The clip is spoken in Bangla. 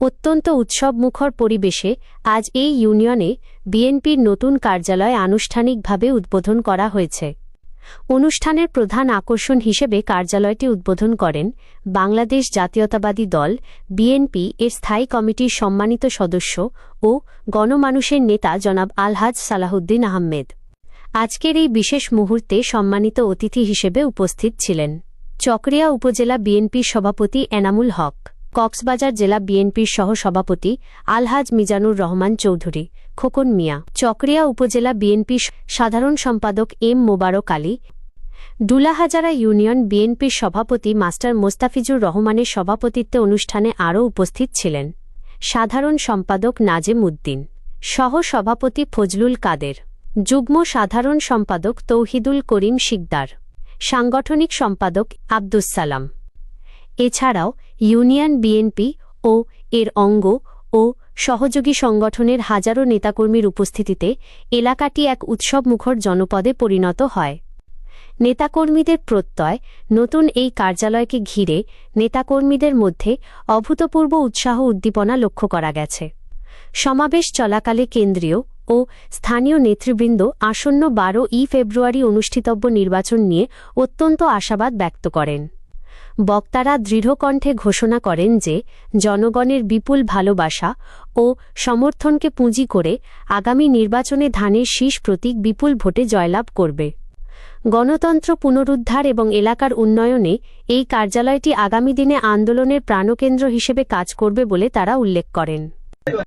অত্যন্ত উৎসবমুখর পরিবেশে আজ এই ইউনিয়নে বিএনপির নতুন কার্যালয় আনুষ্ঠানিকভাবে উদ্বোধন করা হয়েছে। অনুষ্ঠানের প্রধান আকর্ষণ হিসেবে কার্যালয়টি উদ্বোধন করেন বাংলাদেশ জাতীয়তাবাদী দল, বিএনপি এর স্থায়ী কমিটির সম্মানিত সদস্য ও গণমানুষের নেতা জনাব আলহাজ সালাহুদ্দিন আহমেদ। আজকের এই বিশেষ মুহূর্তে সম্মানিত অতিথি হিসেবে উপস্থিত ছিলেন। চকরিয়া উপজেলা বিএনপির সভাপতি এনামুল হক। কক্সবাজার জেলা বিএনপির সহ সভাপতি আলহাজ মিজানুর রহমান চৌধুরী, খোকন মিয়া। চকরিয়া উপজেলা বিএনপির সাধারণ সম্পাদক এম মোবারক আলী। ডুলাহাজারা ইউনিয়ন বিএনপির সভাপতি মাস্টার মোস্তাফিজুর রহমানের সভাপতিত্বে অনুষ্ঠানে আরও উপস্থিত ছিলেন সাধারণ সম্পাদক নাজেম উদ্দিন সহ সভাপতি ফজলুল কাদের, যুগ্ম সাধারণ সম্পাদক তৌহিদুল করিম শিকদার, সাংগঠনিক সম্পাদক আব্দুস সালাম। এছাড়াও ইউনিয়ন বিএনপি ও এর অঙ্গ ও সহযোগী সংগঠনের হাজারো নেতাকর্মীর উপস্থিতিতে এলাকাটি এক উৎসবমুখর জনপদে পরিণত হয়। নেতাকর্মীদের প্রত্যয়, নতুন এই কার্যালয়কে ঘিরে নেতাকর্মীদের মধ্যে অভূতপূর্ব উৎসাহ উদ্দীপনা লক্ষ্য করা গেছে। সমাবেশ চলাকালে কেন্দ্রীয় ও স্থানীয় নেতৃবৃন্দ আসন্ন বারো ই ফেব্রুয়ারি অনুষ্ঠিতব্য নির্বাচন নিয়ে অত্যন্ত আশাবাদ ব্যক্ত করেন। বক্তারা দৃঢ়কণ্ঠে ঘোষণা করেন যে, জনগণের বিপুল ভালোবাসা ও সমর্থনকে পুঁজি করে আগামী নির্বাচনে ধানের শীষ প্রতীক বিপুল ভোটে জয়লাভ করবে। গণতন্ত্র পুনরুদ্ধার এবং এলাকার উন্নয়নে এই কার্যালয়টি আগামী দিনে আন্দোলনের প্রাণকেন্দ্র হিসেবে কাজ করবে বলে তারা উল্লেখ করেন।